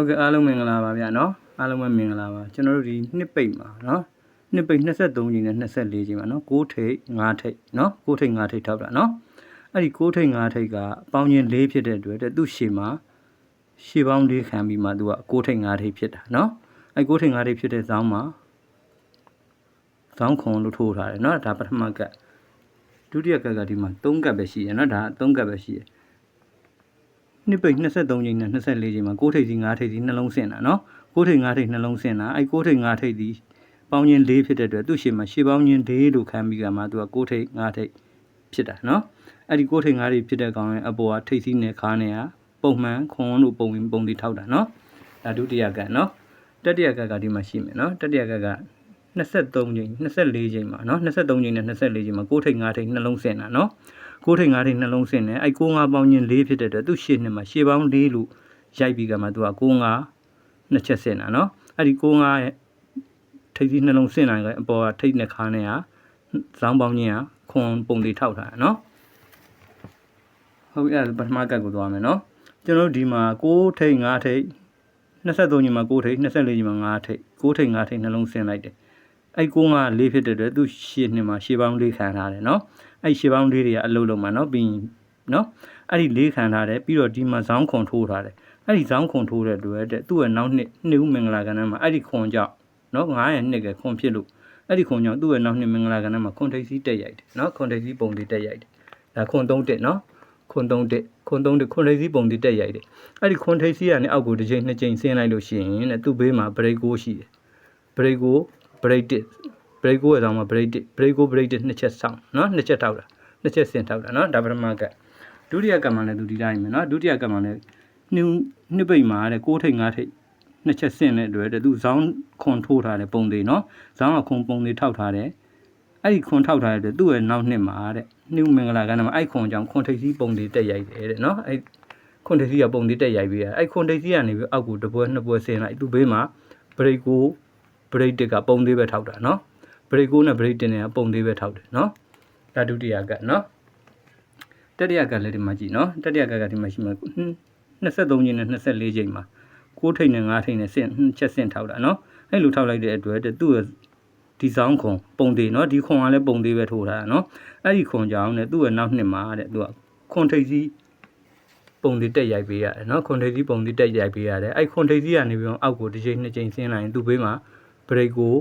ဟုတ်ကဲ့အားလုံးမင်္ဂလာပါဗျာနော်အားလုံးပဲမင်္ဂလာပါကျွန်တော်တို့ဒီနှစ်ပိတ်မှာနော်နှစ်ပိတ်23ချိန်နဲ့24ချိန်မှာနော်6ထိပ်5ထိပ်နော်6ထိပ်5ထိပ်ထောက်တာနော်အဲ့ဒီ6ထိပ်5ထိပ်ကအပေါင်းချင်း၄ဖြစ်တဲ့အတွက်တဲ့သူ့ရှေ့မှာရှေ့ပေါင်း၄ခံပြီးမှသူက6ထိပ်5ထိပ်ဖြစ်တာနော်အဲ့6ထိပ်5ထိပ်ဖြစ်တဲ့ဇောင်းမှာဇောင်းခွန်လို့ထိုးထားတယ်နော်ဒါပထမကတ်ဒုတိယကတ်ကဒီမှာ3ကတ်ပဲရှိရနော်ဒါ3ကတ်ပဲရှိရ နှစ်ပိတ်23ချိန်နဲ့24ချိန်မှာ6ထိပ်စီ9ထိပ်စီနှလုံးဆင်တာနော်6ထိပ်9ထိပ်နှလုံးဆင်တာအဲ့6ထိပ်9ထိပ်ဒီပေါင်းချင်း4ဖြစ်တဲ့အတွက်သူ့ရှေ့မှာရှေ့ပေါင်းချင်း4လို့ခံပြီးကမှသူက6ထိပ်9ထိပ်ဖြစ်တာနော်အဲ့ဒီ6ထိပ်9ထိပ်ဖြစ်တဲ့ကောင်ရဲ့အပေါ်ကထိပ်စီနဲ့ခါနဲ့ကပုံမှန်ခွန်လို့ပုံဝင်ပုံတီထောက်တာနော်ဒါဒုတိယကတ်နော်တတိယကတ်ကဒီမှာရှိမယ်နော်တတိယကတ်က23ချိန်24ချိန်မှာနော်23ချိန်နဲ့24ချိန်မှာ6ထိပ်9ထိပ်နှလုံးဆင်တာနော် 6ထိပ်9ထိပ်နှလုံးဆင်တယ်အဲ့6 5ပေါင်းချင်း4ဖြစ်တဲ့အတွက်သူ့ရှေ့နှစ်မှာရှေ့ပေါင်း4လို့ရိုက်ပြီးကမှသူက6 5နှစ်ချက်ဆင်တာနော်အဲ့ဒီ6 5ရဲ့ထိပ်စီနှလုံးဆင်နိုင်တဲ့အပေါ်ကထိပ်နဲ့ခါနဲ့ကဇောင်းပေါင်းချင်းကခွန်ပုံတွေထောက်ထားတာနော်ဟုတ်ပြီအဲ့ဒါပထမကတ်ကိုသွားမယ်နော်ကျွန်တော်တို့ဒီမှာ6ထိပ်5ထိပ်23ညီမှာ6ထိပ်24ညီမှာ5ထိပ်6ထိပ်5ထိပ်နှလုံးဆင်လိုက်တယ်အဲ့6 5 4ဖြစ်တဲ့အတွက်သူ့ရှေ့နှစ်မှာရှေ့ပေါင်း4ခံထားတယ်နော် အဲ့ရှေ့ပေါင်း4တွေကအလုံးလုံးမှာနော်ပြီးရင်နော်အဲ့ဒီ4ခံထားတယ်ပြီးတော့ဒီမှာဇောင်းခွန်ထိုးထားတယ်အဲ့ဒီဇောင်းခွန်ထိုးတဲ့အတွက်တဲ့သူ့ရဲ့နောက်နှစ်နှစ်ဦးမင်္ဂလာကဏ္ဍမှာအဲ့ဒီခွန်ကြောင့်နော်9ရဲ့နှစ်ကခွန်ဖြစ်လို့အဲ့ဒီခွန်ကြောင့်သူ့ရဲ့နောက်နှစ်မင်္ဂလာကဏ္ဍမှာခွန်ထိပ်စီးတက်ရိုက်တယ်နော်ခွန်ထိပ်စီးပုံတွေတက်ရိုက်တယ်ဒါခွန်3တက်နော်ခွန်3တက်ခွန်3တက်ခွန်ထိပ်စီးပုံတွေတက်ရိုက်တယ်အဲ့ဒီခွန်ထိပ်စီးကနေအောက်ကိုတစ်ချိန်နှစ်ချိန်ဆင်းလိုက်လို့ရှိရင်တဲ့သူ့ဘေးမှာဘရိတ်ကိုရှိတယ်ဘရိတ်ကိုဘရိတ်တစ် ဘရိတ်ကိုရဲ့တောင်မှာဘရိတ်တစ်ဘရိတ်ကိုဘရိတ်တစ်နှစ်ချက်ဆောင်းနော်နှစ်ချက်ထောက်တာနှစ်ချက်ဆင်ထောက်တာနော်ဒါပထမကဒုတိယကမှလည်းသူဒီတိုင်းပဲနော်ဒုတိယကမှလည်းနှစ်နှစ်ပိတ်မှာတဲ့6ထိပ်5ထိပ်နှစ်ချက်ဆင်တဲ့အတွက်တဲ့သူဇောင်းခွန်ထိုးထားတဲ့ပုံသေးနော်ဇောင်းကခွန်ပုံသေးထောက်ထားတယ်အဲ့ဒီခွန်ထောက်ထားတဲ့အတွက်သူ့ရဲ့နောက်နှစ်မှာတဲ့နှုတ်မင်္ဂလာကဏ္ဍမှာအဲ့ခွန်ကြောင့်ခွန်ထိပ်စီးပုံသေးတက်ရိုက်တယ်တဲ့နော်အဲ့ခွန်ထိပ်စီးကပုံသေးတက်ရိုက်ပြီးအဲ့ခွန်ထိပ်စီးကနေပြီးအောက်ကိုတစ်ပွဲနှစ်ပွဲဆင်လိုက်သူ့ဘေးမှာဘရိတ်ကိုဘရိတ်တစ်ကပုံသေးပဲထောက်တာနော် ဘရိတ်ကိုနဲ့ဘရိတ်တစ်နဲ့ပုံသေးပဲထောက်တယ်နော်ဒါဒုတိယကနော်တတိယကလည်းဒီမှာကြည့်နော်တတိယကကဒီမှာရှိမှာ23ချိန်နဲ့24ချိန်မှာ6ထိပ်နဲ့5ထိပ်နဲ့ဆင့်ချက်ဆင့်ထောက်တာနော်အဲ့လိုထောက်လိုက်တဲ့အတွက်သူ့ရဲ့ဒီဆောင်ခွန်ပုံသေးနော်ဒီခွန်ကလည်းပုံသေးပဲထိုးထားတာနော်အဲ့ဒီခွန်ကြောင့်ねသူ့ရဲ့နောက်နှစ်မှာတဲ့သူကခွန်ထိပ်စီးပုံသေးတက်ရိုက်ပေးရတယ်နော်ခွန်ထိပ်စီးပုံသေးတက်ရိုက်ပေးရတယ်အဲ့ခွန်ထိပ်စီးကနေပြီးတော့အောက်ကိုတစ်ချိန်နှစ်ချိန်ဆင်းလိုက်ရင်သူ့ဘေးမှာဘရိတ်ကို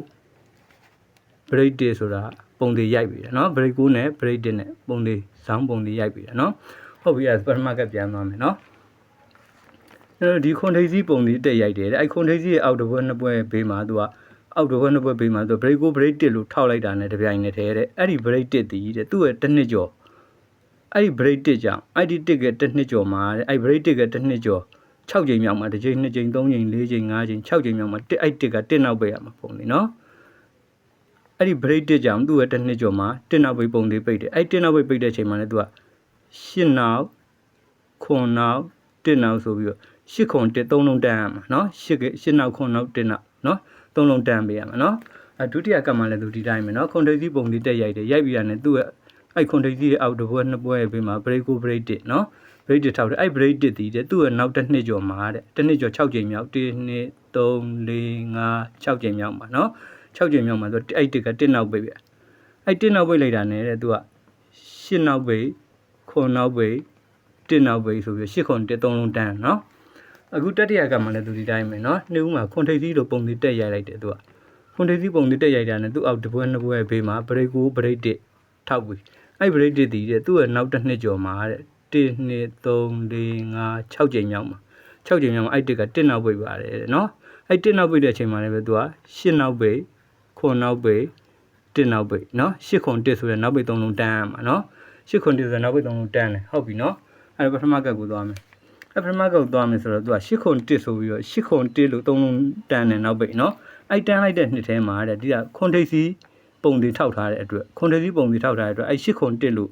ဘရိတ်တေဆိုတာပုံသေးရိုက်ပေးတယ်နော်ဘရိတ်ကိုနဲ့ဘရိတ်တစ်နဲ့ပုံသေးဇောင်းပုံသေးရိုက်ပေးတယ်နော်ဟုတ်ပြီအဲ့ပထမကပြန်သွားမယ်နော်အဲဒီခွန်ထိပ်စီးပုံသေးတက်ရိုက်တယ်တဲ့အဲ့ခွန်ထိပ်စီးရဲ့အောက်တစ်ပွဲနှစ်ပွဲဘေးမှာသူကအောက်တစ်ပွဲနှစ်ပွဲဘေးမှာသူဘရိတ်ကိုဘရိတ်တစ်လို့ထောက်လိုက်တာနဲ့တပြိုင်နက်တည်းတဲ့အဲ့ဒီဘရိတ်တစ်တည်တဲ့သူ့ရဲ့တစ်နှစ်ကျော်အဲ့ဒီ break တစ်ကြောင့်အဲ့ဒီတစ်ကတစ်နှစ်ကျော်မှာတဲ့အဲ့ break တစ်ကတစ်နှစ်ကျော်6ချိန်မြောက်မှာတစ်ချိန်2ချိန်3ချိန်4ချိန်5ချိန်6ချိန်မြောက်မှာတစ်အဲ့တစ်ကတစ်နောက်ပိတ်ရမှာပုံလေနော် အဲ့ဒီ break တစ်ကြောင့်သူ့ရဲ့တစ်နှစ်ကျော်မှာတစ်နောက်ပိတ်ပုံလေးပိတ်တယ်အဲ့တစ်နောက်ပိတ်ပိတ်တဲ့ချိန်မှာလည်းသူကရှစ်နောက်ခွန်နောက်တစ်နောက်ဆိုပြီးတော့ရှစ်ခွန်တစ်သုံးလုံးတန်းရမှာနော်ရှစ်ကရှစ်နောက်ခွန်နောက်တစ်နောက်နော်သုံးလုံးတန်းပေးရမှာနော်အဒုတိယကမှလည်းသူဒီတိုင်းပဲနော်ခွန်ထိပ်စီပုံလေးတက်ရိုက်တယ်ရိုက်ပြီးရတယ်သူ့ရဲ့အဲ့ခွန်ထိပ်စီရဲ့အောက်တစ်ပွဲနှစ်ပွဲရဲ့ဘေးမှာ break ကို break တစ်နော် break တစ်ထောက်တယ်အဲ့ break တစ်တည်တဲ့သူ့ရဲ့နောက်တစ်နှစ်ကျော်မှာတဲ့တစ်နှစ်ကျော်6ချိန်မြောက်1 2 3 4 5 6ချိန်မြောက်မှာနော် 6ချိန်မြောက်မှာသူအဲ့တစ်ကတစ်နောက်ပိတ်ပြအဲ့တစ်နောက်ပိတ်လိုက်တာနဲ့တဲ့သူကရှစ်နောက်ပိတ်ခွန်နောက်ပိတ်တစ်နောက်ပိတ်ဆိုပြီးရှစ်ခွန်တစ်သုံးလုံးတန်းနော်အခုတတိယကမှလည်းသူဒီတိုင်းပဲနော်နှစ်ဦးမှာခွန်ထိပ်စီလိုပုံသေးတက်ရိုက်လိုက်တယ်သူကခွန်ထိပ်စီပုံသေးတက်ရိုက်တာနဲ့သူ့အောက်တစ်ပွဲနှစ်ပွဲဘေးမှာ break ကို break တစ်ထောက်ပြီးအဲ့ break တစ်တည်တဲ့သူ့ရဲ့နောက်တစ်နှစ်ကျော်မှာတဲ့1 2 3 4 5 6ချိန်မြောက်မှာ6ချိန်မြောက်မှာအဲ့တစ်ကတစ်နောက်ပိတ်ပါတယ်တဲ့နော်အဲ့တစ်နောက်ပိတ်တဲ့အချိန်မှာလည်းပဲသူက8နောက်ပိတ် ခွန်နောက်ပိတ်တစ်နောက်ပိတ်နော်8ခွန်တစ်ဆိုတဲ့နောက်ပိတ်3လုံးတန်းရမှာနော်8ခွန်တစ်ဆိုတဲ့နောက်ပိတ်3လုံးတန်းတယ်ဟုတ်ပြီနော်အဲ့ဒါပထမကတ်ကိုသွားမယ်အဲ့ပထမကတ်ကိုသွားမယ်ဆိုတော့သူက8ခွန်တစ်ဆိုပြီးတော့8ခွန်တစ်လို့3လုံးတန်းတယ်နောက်ပိတ်နော်အဲ့တန်းလိုက်တဲ့နှစ်ထဲမှာတဲ့ဒီကခွန်ထိပ်စီပုံတွေထောက်ထားတဲ့အတွက်ခွန်ထိပ်စီပုံတွေထောက်ထားတဲ့အတွက်အဲ့8ခွန်တစ်လို့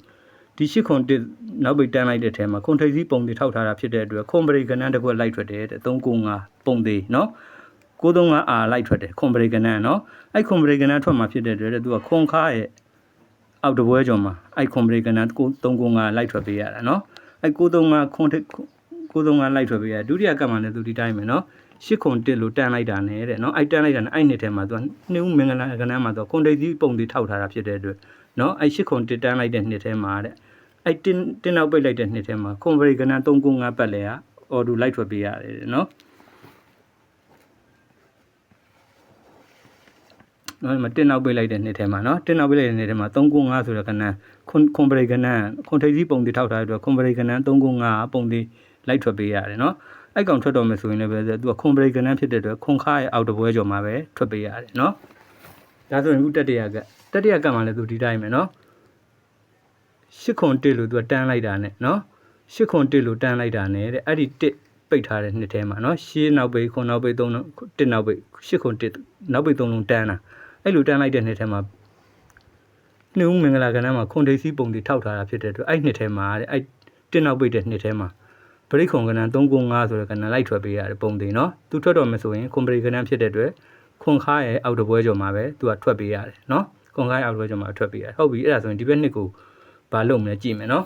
ဒီရှစ်ခွန်တစ်နောက်ပိတ်တန်းလိုက်တဲ့ထဲမှာခွန်ထိပ်စီးပုံတွေထောက်ထားတာဖြစ်တဲ့အတွက်ခွန်ပရိကနန်းတစ်ခွက်လိုက်ထွက်တယ်တဲ့395ပုံသေးနော် 935အာလိုက်ထွက်တယ်ခွန်ပရိကနန်းနော်အဲ့ခွန်ပရိကနန်းထွက်မှာဖြစ်တဲ့အတွက်သူကခွန်ခါရဲ့အောက်တပွဲကျော်မှာအဲ့ခွန်ပရိကနန်း395လိုက်ထွက်ပေးရတာနော်အဲ့935ခွန်ထိပ်935လိုက်ထွက်ပေးရဒုတိယကပ်မှာလည်းသူဒီတိုင်းပဲနော်ရှစ်ခွန်တစ်လို့တန်းလိုက်တာနဲ့တဲ့နော်အဲ့တန်းလိုက်တာနဲ့အဲ့နှစ်ထဲမှာသူကနှင်းဦးမင်္ဂလာကဏ္ဍမှာသူကခွန်တိတ်ကြီးပုံတွေထောက်ထားတာဖြစ်တဲ့အတွက်နော်အဲ့ရှစ်ခွန်တစ်တန်းလိုက်တဲ့နှစ်ထဲမှာတဲ့အဲ့တင်းတင်းနောက်ပိတ်လိုက်တဲ့နှစ်ထဲမှာခွန်ပရိကဏ္ဍ395ပတ်လဲကအော်ဒူလိုက်ထွက်ပေးရတယ်တဲ့နော် နော်ဒီမှာတင်းနောက်ပိတ်လိုက်တဲ့နှစ်ထဲမှာနော်တင်းနောက်ပိတ်လိုက်တဲ့နှစ်ထဲမှာ395ဆိုတဲ့ကဏ္ဍခွန်ခွန်ပရိကဏ္ဍခွန်ထိပ်ကြီးပုံတွေထောက်ထားတဲ့အတွက်ခွန်ပရိကဏ္ဍ395ပုံတွေလိုက်ထွက်ပေးရတယ်နော်အဲ့ကောင်ထွက်တော့မယ်ဆိုရင်လည်းပဲသူကခွန်ပရိကနန်းဖြစ်တဲ့အတွက်ခွန်ခါရဲ့အောက်တပွဲကျော်မှာပဲထွက်ပေးရတယ်နော်ဒါဆိုရင်အခုတက်တရကတက်တရကမှလည်းသူဒီတိုင်းပဲနော်ရှစ်ခွန်တစ်လို့သူကတန်းလိုက်တာနဲ့နော်ရှစ်ခွန်တစ်လို့တန်းလိုက်တာနဲ့တဲ့အဲ့ဒီတစ်ပိတ်ထားတဲ့နှစ်ထဲမှာနော်ရှင်းနောက်ပိတ်ခွန်နောက်ပိတ်သုံးလုံးတစ်နောက်ပိတ်ရှစ်ခွန်တစ်နောက်ပိတ်သုံးလုံးတန်းတာ အဲ့လိုတန်းလိုက်တဲ့နှစ်ထဲမှာနှုံးမင်္ဂလာကဏ္ဍမှာခွန်ဒိစီပုံတွေထောက်ထားတာဖြစ်တဲ့အတွက်အဲ့နှစ်ထဲမှာတဲ့အဲ့တစ်နောက်ပိတ်တဲ့နှစ်ထဲမှာပရိခုံကဏ္ဍ395ဆိုတဲ့ကဏ္ဍလိုက်ထွက်ပေးရတယ်ပုံတင်နော်သူထွက်တော့မယ်ဆိုရင်ခွန်ပရိကဏ္ဍဖြစ်တဲ့အတွက်ခွန်ခါရဲ့အောက်တပွဲကျော်မှာပဲသူကထွက်ပေးရတယ်နော်ခွန်ခါရဲ့အောက်တပွဲကျော်မှာထွက်ပေးရတယ်ဟုတ်ပြီအဲ့ဒါဆိုရင်ဒီဘက်နှစ်ကိုဘာလုပ်မလဲကြည့်မယ်နော်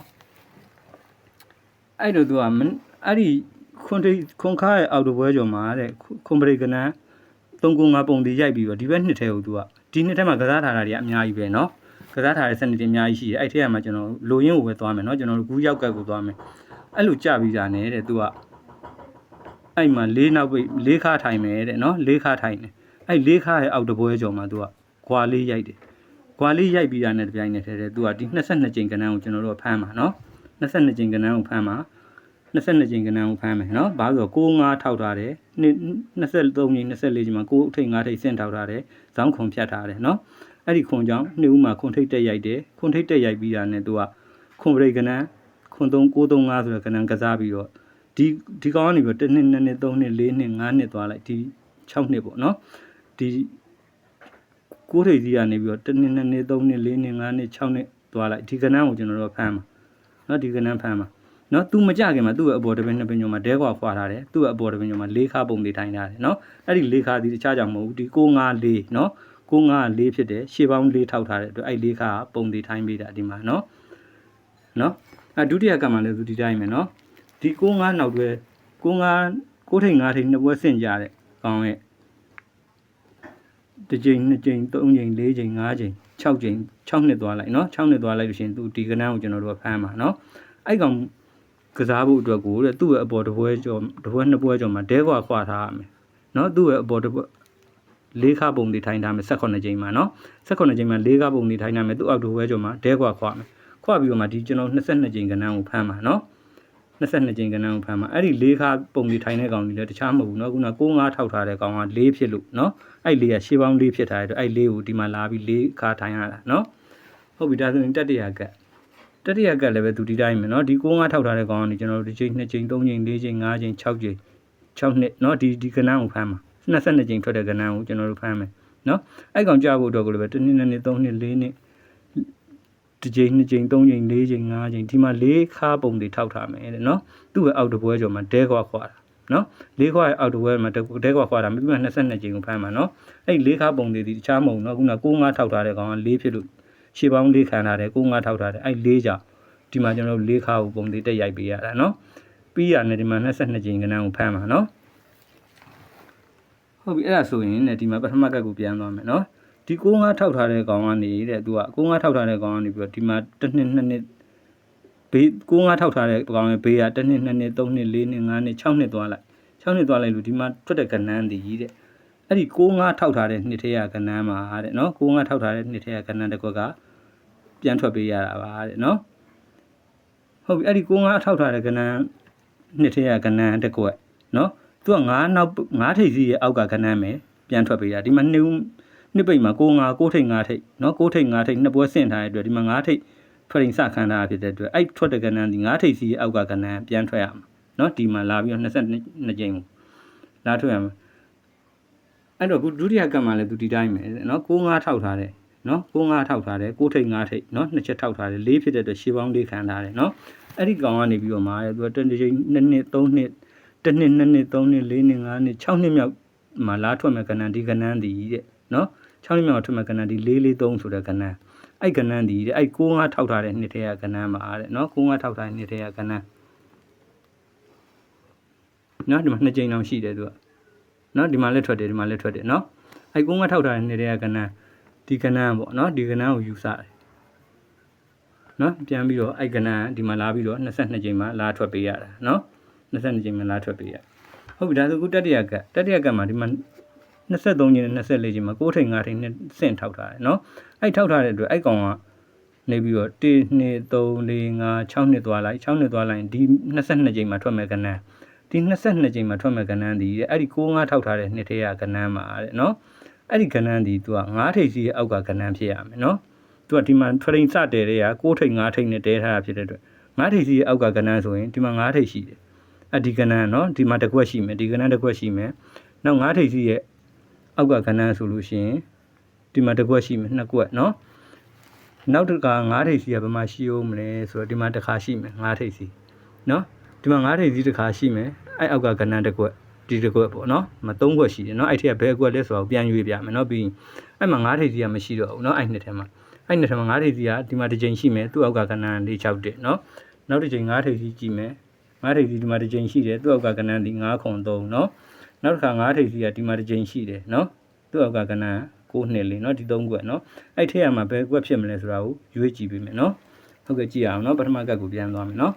အဲ့တော့သူကမအဲ့ဒီခွန်တိခွန်ခါရဲ့အောက်တပွဲကျော်မှာတဲ့ခွန်ပရိကဏ္ဍ 395ပုံတွေရိုက်ပြီးတော့ဒီဘက်နှစ်ထဲကိုသူကဒီနှစ်ထဲမှာကစားထားတာတွေကအများကြီးပဲနော်ကစားထားတဲ့စနစ်တွေအများကြီးရှိတယ်အဲ့ထဲမှာကျွန်တော်လိုရင်းကိုပဲသွားမယ်နော်ကျွန်တော်တို့ကူးရောက်ကတ်ကိုသွားမယ်အဲ့လိုကြပြီးတာနဲ့တဲ့သူကအဲ့မှာလေးနောက်ပိတ်လေးခါထိုင်မယ်တဲ့နော်လေးခါထိုင်တယ်အဲ့လေးခါရဲ့အောက်တပွဲကျော်မှာသူကခွာလေးရိုက်တယ်ခွာလေးရိုက်ပြီးတာနဲ့တပြိုင်နက်တည်းတဲ့သူကဒီ22ကြိမ်ကဏ္ဍကိုကျွန်တော်တို့ဖမ်းမှာနော်22ကြိမ်ကဏ္ဍကိုဖမ်းမှာ 22ကြိမ်ကဏ္ဍကိုဖမ်းမယ်နော်ဘာလို့ဆိုတော့65ထောက်ထားတယ်23ကြိမ်24ကြိမ်မှာ6ထိပ်5ထိပ်ဆင့်ထောက်ထားတယ်ဇောင်းခွန်ဖြတ်ထားတယ်နော်အဲ့ဒီခွန်ကြောင့်နှစ်ဦးမှာခွန်ထိပ်တက်ရိုက်တယ်ခွန်ထိပ်တက်ရိုက်ပြီးတာနဲ့သူကခွန်ပရိကဏ္ဍခွန်3935ဆိုတဲ့ကဏ္ဍကစားပြီးတော့ဒီဒီကောင်ကနေပြီးတော့1နှစ်2နှစ်3နှစ်4နှစ်5နှစ်သွားလိုက်ဒီ6နှစ်ပေါ့နော်ဒီကိုးထိပ်ကြီးကနေပြီးတော့1နှစ်2နှစ်3နှစ်4နှစ်5နှစ်6နှစ်သွားလိုက်ဒီကဏ္ဍကိုကျွန်တော်တို့ဖမ်းမှာနော်ဒီကဏ္ဍဖမ်းမှာ နော် तू မကြခင်မှာသူ့ရဲ့အပေါ်တပင်းနှစ်ပင်ညုံမှာဒဲကွာခွာထားတယ်သူ့ရဲ့အပေါ်တပင်ညုံမှာ၄ခါပုံတွေထိုင်ထားတယ်နော်အဲ့ဒီ၄ခါဒီတခြားကြောင့်မဟုတ်ဘူးဒီ654နော်654ဖြစ်တယ်ရှေ့ပေါင်း၄ထောက်ထားတဲ့အတွက်အဲ့၄ခါပုံတွေထိုင်ပေးတာဒီမှာနော်နော်အဲဒုတိယကံမှာလည်းသူဒီတိုင်းပဲနော်ဒီ65နောက်တွဲ65 6ထိန်5ထိန်နှစ်ပွဲဆင့်ကြတဲ့ကောင်းရဲ့တစ်ကြိမ်နှစ်ကြိမ်သုံးကြိမ်လေးကြိမ်ငါးကြိမ်6ကြိမ်6နှစ်သွားလိုက်နော်6နှစ်သွားလိုက်လို့ရှိရင်သူဒီကနန်းကိုကျွန်တော်တို့ကဖမ်းမှာနော်အဲ့ကောင် ကစားဖို့အတွက်ကိုတဲ့သူ့ရဲ့အပေါ်တစ်ပွဲကျော်တစ်ပွဲနှစ်ပွဲကျော်မှာဒဲကွာခွာထားရမယ်နော်သူ့ရဲ့အပေါ်တစ်ပွဲလေးခါပုံတွေထိုင်ထားမယ်18ကြိမ်မှာနော်18ကြိမ်မှာလေးခါပုံတွေထိုင်ထားမယ်သူ့အောက်တစ်ပွဲကျော်မှာဒဲကွာခွာမယ်ခွာပြီးတော့မှဒီကျွန်တော်22ကြိမ်ကနန်းကိုဖမ်းမှာနော်22ကြိမ်ကနန်းကိုဖမ်းမှာအဲ့ဒီလေးခါပုံတွေထိုင်တဲ့ကောင်ကြီးလည်းတခြားမဟုတ်ဘူးเนาะခုန65ထောက်ထားတဲ့ကောင်က4ဖြစ်လို့เนาะအဲ့လေးကရှေးပေါင်း4ဖြစ်ထားတဲ့အတွက်အဲ့လေးကိုဒီမှာလာပြီးလေးခါထိုင်ရတာเนาะဟုတ်ပြီဒါဆိုရင်တတိယကတ် တတိယကတ်လည်းပဲသူဒီတိုင်းပဲเนาะဒီ65ထောက်ထားတဲ့ကောင်ကနေကျွန်တော်တို့ဒီချိန်2ချိန်3ချိန်4ချိန်5ချိန်6ချိန်6နှစ်เนาะဒီဒီကနန်းကိုဖမ်းမှာ22ချိန်ထွက်တဲ့ကနန်းကိုကျွန်တော်တို့ဖမ်းမယ်เนาะအဲ့ကောင်ကြဖို့အတွက်ကိုလည်းပဲ1နှစ်2နှစ်3နှစ်4နှစ်တစ်ကြိမ်နှစ်ကြိမ်သုံးကြိမ်လေးကြိမ်ငါးကြိမ်ဒီမှာလေးခါပုံတွေထောက်ထားမယ်တဲ့နော်သူ့ရဲ့အောက်တပွဲကျော်မှာဒဲခွာခွာတာနော်လေးခွာရဲ့အောက်တပွဲမှာဒဲခွာခွာတာမိမ22ကြိမ်ကိုဖမ်းမှာနော်အဲ့လေးခါပုံတွေဒီတခြားမဟုတ်နော်ခုန65ထောက်ထားတဲ့ကောင်ကလေးဖြစ်လို့ ရှေ့ပေါင်းလေးခံထားတယ်65ထောက်ထားတယ်အဲ့လေးကြောင့်ဒီမှာကျွန်တော်တို့လေးခါကိုပုံတွေတက်ရိုက်ပေးရတာနော်ပြီးရတယ်ဒီမှာ22ကြိမ်ကနန်းကိုဖမ်းမှာနော်ဟုတ်ပြီအဲ့ဒါဆိုရင်ねဒီမှာပထမကတ်ကိုပြန်သွားမယ်နော်ဒီ65ထောက်ထားတဲ့ကောင်ကနေတဲ့သူက65ထောက်ထားတဲ့ကောင်ကနေပြီးတော့ဒီမှာတစ်နှစ်နှစ်နှစ်ဘေး65ထောက်ထားတဲ့ကောင်ရဲ့ဘေးကတစ်နှစ်နှစ်နှစ်သုံးနှစ်လေးနှစ်ငါးနှစ်6နှစ်သွားလိုက်6နှစ်သွားလိုက်လို့ဒီမှာထွက်တဲ့ကဏ္ဍန်တည်တဲ့ အဲ့ဒီ65ထောက်ထားတဲ့နှစ်ထဲကကဏ္ဍန်မှာတဲ့နော်65ထောက်ထားတဲ့နှစ်ထဲကကဏ္ဍန်တစ်ခွက်ကပြန်ထွက်ပေးရတာပါတဲ့နော်ဟုတ်ပြီအဲ့ဒီ65ထောက်ထားတဲ့ကဏ္ဍန်နှစ်ထဲကကဏ္ဍန်တစ်ခွက်နော်သူက9နောက်9ထိပ်စီးရဲ့အောက်ကကဏ္ဍန်ပဲပြန်ထွက်ပေးရဒီမှာနှစ်နှစ်ပိတ်မှာ6 5 6ထိပ်5ထိပ်နော်6ထိပ်5ထိပ်နှစ်ပွဲဆင့်ထားတဲ့အတွက်ဒီမှာ5ထိပ်ထွက်ရင်စခန်းထားဖြစ်တဲ့အတွက်အဲ့ထွက်တဲ့ကဏ္ဍဒီ5ထိပ်စီအောက်ကကဏ္ဍပြန်ထွက်ရမှာနော်ဒီမှာလာပြီးတော့22ကြိမ်ကိုလာထွက်ရမှာ အဲ့တော့ဒုတိယကံမှာလည်းသူဒီတိုင်းပဲနော်6 5ထောက်ထားတယ်နော်6 5ထောက်ထားတယ်6ထိပ်5ထိပ်နော်နှစ်ချက်ထောက်ထားတယ်၄ဖြစ်တဲ့အတွက်ရှေးပေါင်းလေးခံထားတယ်နော်အဲ့ဒီကောင်ကနေပြီးတော့မှာသူကတကြိမ်2နှစ်3နှစ်တစ်နှစ်2နှစ်3နှစ်4နှစ်5နှစ်6နှစ်မြောက်မှာလာထွက်မဲ့ကဏ္ဍဒီကဏ္ဍဒီတဲ့နော်6နှစ်မြောက်ထွက်မဲ့ကဏ္ဍဒီ443ဆိုတဲ့ကဏ္ဍအဲ့ကဏ္ဍဒီတဲ့အဲ့65ထောက်ထားတဲ့နှစ်ထဲကကဏ္ဍမှာတဲ့နော်65ထောက်ထားတဲ့နှစ်ထဲကကဏ္ဍနော်ဒီမှာနှစ်ကြိမ်လောက်ရှိတယ်သူက နော်ဒီမှာလည်းထွက်တယ်ဒီမှာလည်းထွက်တယ်နော်အဲ့ကုန်းကထောက်ထားတဲ့နှစ်တဲ့ကကဏ္ဍဒီကဏ္ဍပေါ့နော်ဒီကဏ္ဍကိုယူဆတယ်နော်ပြန်ပြီးတော့အဲ့ကဏ္ဍဒီမှာလာပြီးတော့22ချိန်မှာလာထွက်ပေးရတာနော်22ချိန်မှာလာထွက်ပေးရဟုတ်ပြီဒါဆိုခုတတိယကတတိယကမှာဒီမှာ23ချိန်နဲ့24ချိန်မှာ6ထိန်9ထိန်နဲ့ဆင့်ထောက်ထားတယ်နော်အဲ့ထောက်ထားတဲ့အတွက်အဲ့ကောင်ကနေပြီးတော့1 2 3 4 5 6နှစ်သွားလိုက်6နှစ်သွားလိုက်ဒီ22ချိန်မှာထွက်မဲ့ကဏ္ဍ ဒီ22ချိန်မှာထွက်မဲ့ကဏ္ဍဒီတဲ့အဲ့ဒီ6 5ထောက်ထားတဲ့နှစ်ထဲကကဏ္ဍမှာတဲ့နော်အဲ့ဒီကဏ္ဍဒီသူက9ထိပ်စီးရဲ့အောက်ကကဏ္ဍဖြစ်ရမယ်နော်သူကဒီမှာထရိန်စတဲတဲ့က6ထိပ်9ထိပ်နဲ့တဲထားတာဖြစ်တဲ့အတွက်9ထိပ်စီးရဲ့အောက်ကကဏ္ဍဆိုရင်ဒီမှာ9ထိပ်ရှိတယ်အဲ့ဒီကဏ္ဍနော်ဒီမှာတစ်ခွက်ရှိမယ်ဒီကဏ္ဍတစ်ခွက်ရှိမယ်နောက်9ထိပ်စီးရဲ့အောက်ကကဏ္ဍဆိုလို့ရှိရင်ဒီမှာတစ်ခွက်ရှိမယ်နှစ်ခွက်နော်နောက်တစ်ခါ9ထိပ်စီကဘယ်မှာရှိအောင်မလဲဆိုတော့ဒီမှာတစ်ခါရှိမယ်9ထိပ်စီနော် ဒီမှာ9ထိပ်စီးတစ်ခါရှိမယ်အဲ့အောက်ကကဏ္ဍတစ်ခွက်ဒီတစ်ခွက်ပေါ့နော်မ3ခွက်ရှိတယ်နော်အဲ့ထက်ကဘယ်ခွက်လဲဆိုတော့ပြန်ရွေးပြမယ်နော်ပြီးအဲ့မှာ9ထိပ်စီးကမရှိတော့ဘူးနော်အဲ့နှစ်ထဲမှာအဲ့နှစ်ထဲမှာ9ထိပ်စီးကဒီမှာတစ်ချိန်ရှိမယ်သူ့အောက်ကကဏ္ဍ၄6တက်နော်နောက်တစ်ချိန်9ထိပ်စီးကြည့်မယ်9ထိပ်စီးဒီမှာတစ်ချိန်ရှိတယ်သူ့အောက်ကကဏ္ဍဒီ9ခုံ3နော်နောက်တစ်ခါ9ထိပ်စီးကဒီမှာတစ်ချိန်ရှိတယ်နော်သူ့အောက်ကကဏ္ဍ9နှစ်လေးနော်ဒီ3ခွက်နော်အဲ့ထက်ကမှာဘယ်ခွက်ဖြစ်မလဲဆိုတာကိုရွေးကြည့်ပေးမယ်နော်ဟုတ်ကဲ့ကြည့်အောင်နော်ပထမကတ်ကိုပြန်သွားမယ်နော်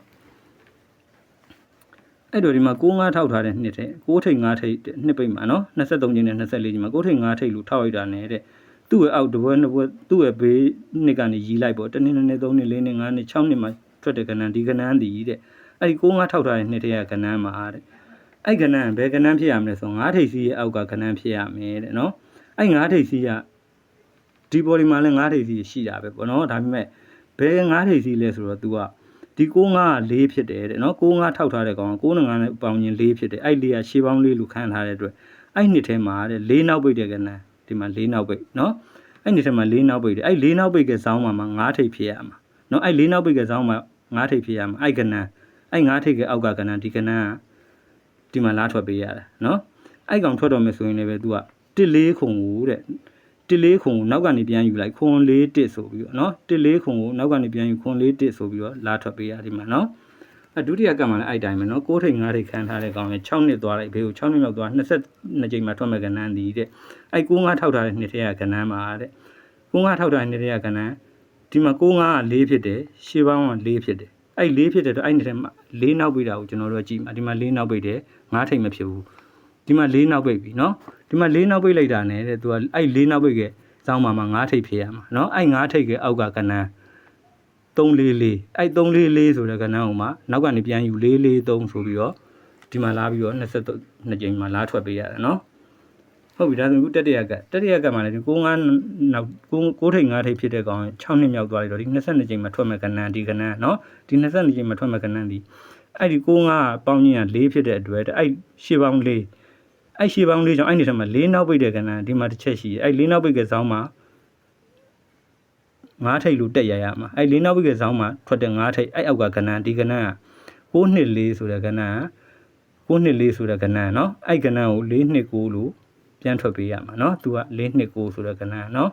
အဲ့တော့ဒီမှာ6 9ထောက်ထားတဲ့နှစ်တဲ့6ထိပ်9ထိပ်နှစ်ပိတ်မှာနော်23ကျင်းနဲ့24ကျင်းမှာ6ထိပ်9ထိပ်လို့ထောက်လိုက်တာနဲ့တဲ့သူ့ရဲ့အောက်တပွဲနှစ်ပွဲသူ့ရဲ့ဘေးနှစ်ကနေရီးလိုက်ပေါ့တနည်းနည်း3နှစ်4နှစ်5နှစ်6နှစ်မှာထွက်တဲ့ကဏ္ဍဒီကဏ္ဍတည်တဲ့အဲ့ဒီ6 9ထောက်ထားတဲ့နှစ်တဲ့ကဏ္ဍမှာတဲ့အဲ့ကဏ္ဍဘယ်ကဏ္ဍဖြစ်ရမလဲဆို9ထိပ်စီးရဲ့အောက်ကကဏ္ဍဖြစ်ရမယ်တဲ့နော်အဲ့9ထိပ်စီးကဒီ body မှာလည်း9ထိပ်စီးရှိတာပဲပေါ့နော်ဒါပေမဲ့ဘယ်9ထိပ်စီးလဲဆိုတော့ तू က ဒီ6 5 4ဖြစ်တယ်တဲ့နော်6 5ထောက်ထားတဲ့ကောင်6 5နဲ့ပေါင်းရင်4ဖြစ်တယ်အဲ့4ကရှေးပေါင်း4လို့ခံထားတဲ့အတွက်အဲ့နှစ်ထဲမှာတဲ့4နောက်ပိတ်တဲ့ကဏ္ဍဒီမှာ4နောက်ပိတ်နော်အဲ့နှစ်ထဲမှာ4နောက်ပိတ်တယ်အဲ့4နောက်ပိတ်ကစောင်းမှာ9ထိပ်ဖြစ်ရမှာနော်အဲ့4နောက်ပိတ်ကစောင်းမှာ9ထိပ်ဖြစ်ရမှာအဲ့ကဏ္ဍအဲ့9ထိပ်ကအောက်ကကဏ္ဍဒီကဏ္ဍကဒီမှာလာထွက်ပေးရတာနော်အဲ့ကောင်ထွက်တော့မယ်ဆိုရင်လည်းပဲ तू က1လေးခုံကို တစ်လေးခုံကိုနောက်ကနေပြန်ယူလိုက်ခွန်လေးတစ်ဆိုပြီးတော့နော်တစ်လေးခုံကိုနောက်ကနေပြန်ယူခွန်လေးတစ်ဆိုပြီးတော့လာထွက်ပေးရဒီမှာနော်အဲဒုတိယကံမှာလည်းအဲ့တိုင်းပဲနော်6ထိန်9ထိန်ခံထားတဲ့ကောင်လည်း6နှစ်သွားလိုက်ဘေးကို6နှစ်လောက်သွား22ချိန်မှာထွက်မဲ့ကဏ္ဍန်ဒီတဲ့အဲ့6 9ထောက်ထားတဲ့နှစ်ထဲကကဏ္ဍန်မှာတဲ့6 9ထောက်ထားတဲ့နှစ်ထဲကကဏ္ဍန်ဒီမှာ6 9က4ဖြစ်တယ်ရှေးပေါင်းက4ဖြစ်တယ်အဲ့4ဖြစ်တဲ့တော့အဲ့နှစ်ထဲမှာ4နောက်ပိတာကိုကျွန်တော်တို့ကြည့်မှာဒီမှာ4နောက်ပိတယ်9ထိန်မဖြစ်ဘူး ဒီမှာ၄နောက်ပိတ်ပြီနော်ဒီမှာ၄နောက်ပိတ်လိုက်တာနဲ့တဲ့သူကအဲ့၄နောက်ပိတ်ကစောင်းမှာမှာ၅ထိပ်ဖြေရမှာနော်အဲ့၅ထိပ်ကအောက်ကကဏန်း344အဲ့344ဆိုတဲ့ကဏ္ဍအောင်မှာနောက်ကနေပြန်ယူ443ဆိုပြီးတော့ဒီမှာလာပြီးတော့23နှစ်ကြိမ်မှာလာထွက်ပေးရတယ်နော်ဟုတ်ပြီဒါဆိုအခုတက်တရကတက်တရကမှာလည်းဒီ95နောက်9ထိပ်9ထိပ်ဖြစ်တဲ့ကောင်6နှစ်မြောက်သွားပြီတော့ဒီ22ကြိမ်မှာထွက်မဲ့ကဏ္ဍဒီကဏ္ဍနော်ဒီ22ကြိမ်မှာထွက်မဲ့ကဏ္ဍဒီအဲ့ဒီ95ပေါင်းကြီးက4ဖြစ်တဲ့အတွက်အဲ့ရှေ့ပေါင်း4 အဲ့ရှေ့ပေါင်းလေးကြောင့်အဲ့ဒီထဲမှာ၄နောက်ပိတ်တဲ့ကဏ္ဍဒီမှာတစ်ချက်ရှိတယ်အဲ့၄နောက်ပိတ်ကစောင်းမှာငါးထိပ်လို့တက်ရရမှာအဲ့၄နောက်ပိတ်ကစောင်းမှာထွက်တဲ့ငါးထိပ်အဲ့အောက်ကကဏ္ဍဒီကဏ္ဍက6နှစ်4ဆိုတဲ့ကဏ္ဍက6နှစ်4ဆိုတဲ့ကဏ္ဍเนาะအဲ့ကဏ္ဍကို4နှစ်9လို့ပြန်ထွက်ပေးရမှာเนาะသူက4နှစ်9ဆိုတဲ့ကဏ္ဍเนาะ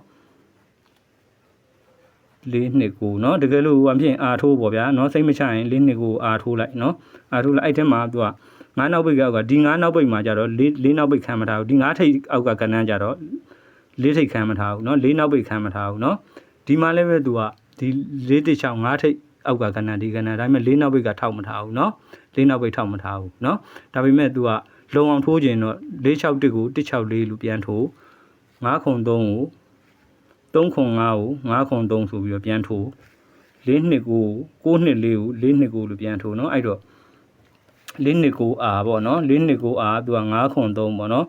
၄နှစ်ကိုเนาะတကယ်လို့ဟိုအဖြစ်အာထိုးပေါ့ဗျာเนาะစိတ်မချရင်၄နှစ်ကိုအာထိုးလိုက်เนาะအာထိုးလိုက်အဲ့ထဲမှာသူက ငါးနောက်ပိတ်ကောက်ကဒီငါးနောက်ပိတ်မှာကြတော့လေးလေးနောက်ပိတ်ခံမထားဘူးဒီငါးထိပ်အောက်ကကဏ္ဍကြတော့လေးထိပ်ခံမထားဘူးเนาะလေးနောက်ပိတ်ခံမထားဘူးเนาะဒီမှာလည်းပဲသူကဒီလေးတစ်ချောင်းငါးထိပ်အောက်ကကဏ္ဍဒီကဏ္ဍဒါပေမဲ့လေးနောက်ပိတ်ကထောက်မထားဘူးเนาะလေးနောက်ပိတ်ထောက်မထားဘူးเนาะဒါပေမဲ့သူကလုံအောင်ထိုးခြင်းတော့46တစ်ကို164လို့ပြန်ထိုး9ခု3ကို3ခု5ကို9ခု3ဆိုပြီးတော့ပြန်ထိုး4နှစ်ကို6နှစ်4ကို4နှစ်ကိုလို့ပြန်ထိုးเนาะအဲ့တော့ ၄နှစ်ကိုအာပေါ့နော်၄နှစ်ကိုအာသူက9ခွန်3ပေါ့နော်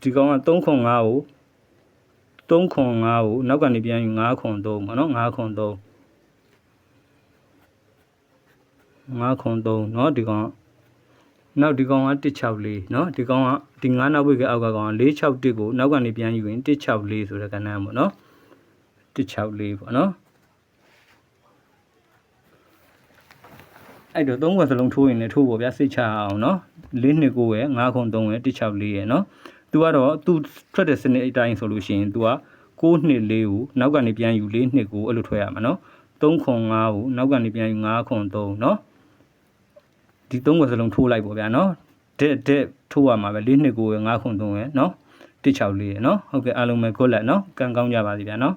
ဒီကောင်က3ခွန်5ကို3ခွန်5ကိုနောက်ကနေပြန်ယူ9ခွန်3ပေါ့နော်9ခွန်3 9ခွန်3เนาะဒီကောင်နောက်ဒီကောင်က164เนาะဒီကောင်ကဒီ9နောက်ဘက်ကအောက်ကကောင်က461ကိုနောက်ကနေပြန်ယူရင်164ဆိုတဲ့ကဏ္ဍပေါ့เนาะ164ပေါ့เ အဲ့တော့သုံးခွက်စလုံးထိုးရင်လည်းထိုးဖို့ဗျာစိတ်ချအောင်နော်၄နှစ်ကိုရယ်9ခု3ရယ်164ရယ်နော်သူကတော့သူထွက်တဲ့စနစ်အတိုင်းဆိုလို့ရှိရင် तू က6နှစ်4ကိုနောက်ကနေပြန်ယူ4နှစ်ကိုအဲ့လိုထွက်ရမှာနော်3ခွန်5ကိုနောက်ကနေပြန်ယူ9ခွန်3နော်ဒီ3ခွက်စလုံးထိုးလိုက်ပေါ့ဗျာနော်တက်တက်ထိုးရမှာပဲ၄နှစ်9ရယ်9ခု3ရယ်နော်164ရယ်နော်ဟုတ်ကဲ့အားလုံးပဲ good luck နော်ကံကောင်းကြပါစေဗျာနော်